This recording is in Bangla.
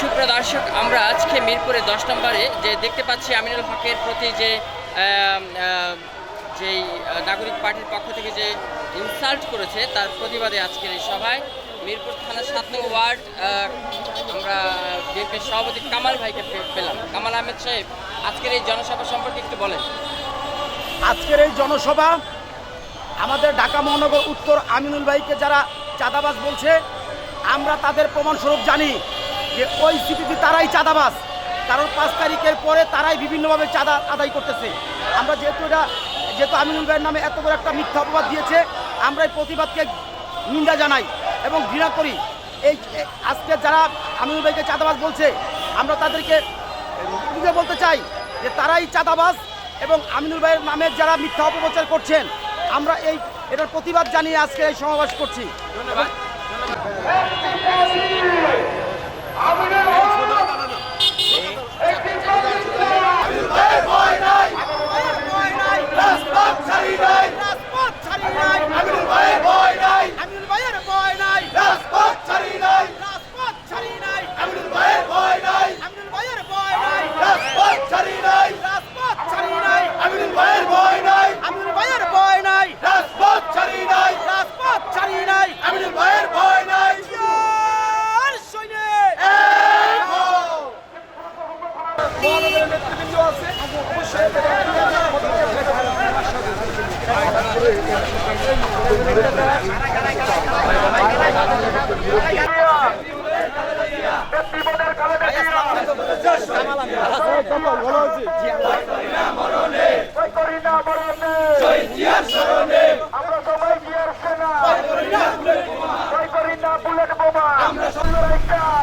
সুপ্রিয় দর্শক, আমরা আজকে মিরপুরে দশ নম্বরে যে দেখতে পাচ্ছি আমিনুল হকের প্রতি যে যেই নাগরিক পার্টির পক্ষ থেকে যে ইনসাল্ট করেছে, তার প্রতিবাদে আজকের এই সভায় মিরপুর থানার সাত নং ওয়ার্ড আমরা বিএনপির সভাপতি কামাল ভাইকে পেলাম। কামাল আহমেদ সাহেব, আজকের এই জনসভা সম্পর্কে একটু বলেন। আজকের এই জনসভা আমাদের ঢাকা মহানগর উত্তর আমিনুল ভাইকে যারা চাঁদাবাজ বলছে, আমরা তাদের প্রমাণস্বরূপ জানি। যে ওই সিপিপি তারাই চাঁদাবাজ। কারণ পাঁচ তারিখের পরে তারাই বিভিন্নভাবে চাঁদা আদায় করতেছে। আমরা যেহেতু এটা যেহেতু আমিনুল ভাইয়ের নামে এত বড় একটা মিথ্যা অপবাদ দিয়েছে, আমরা এই প্রতিবাদকে নিন্দা জানাই এবং ঘৃণা করি। এই আজকে যারা আমিনুল ভাইকে চাঁদাবাজ বলছে, আমরা তাদেরকে বুঝে বলতে চাই যে তারাই চাঁদাবাজ এবং আমিনুল ভাইয়ের নামে যারা মিথ্যা অপপ্রচার করছেন, আমরা এই এটার প্রতিবাদ জানিয়ে আজকে এই সমাবেশ করছি। ধন্যবাদ। মহানগরের নেতৃবৃন্দ আছে অবশ্যই আমরা সবাই জিয়ার সেনা আমরা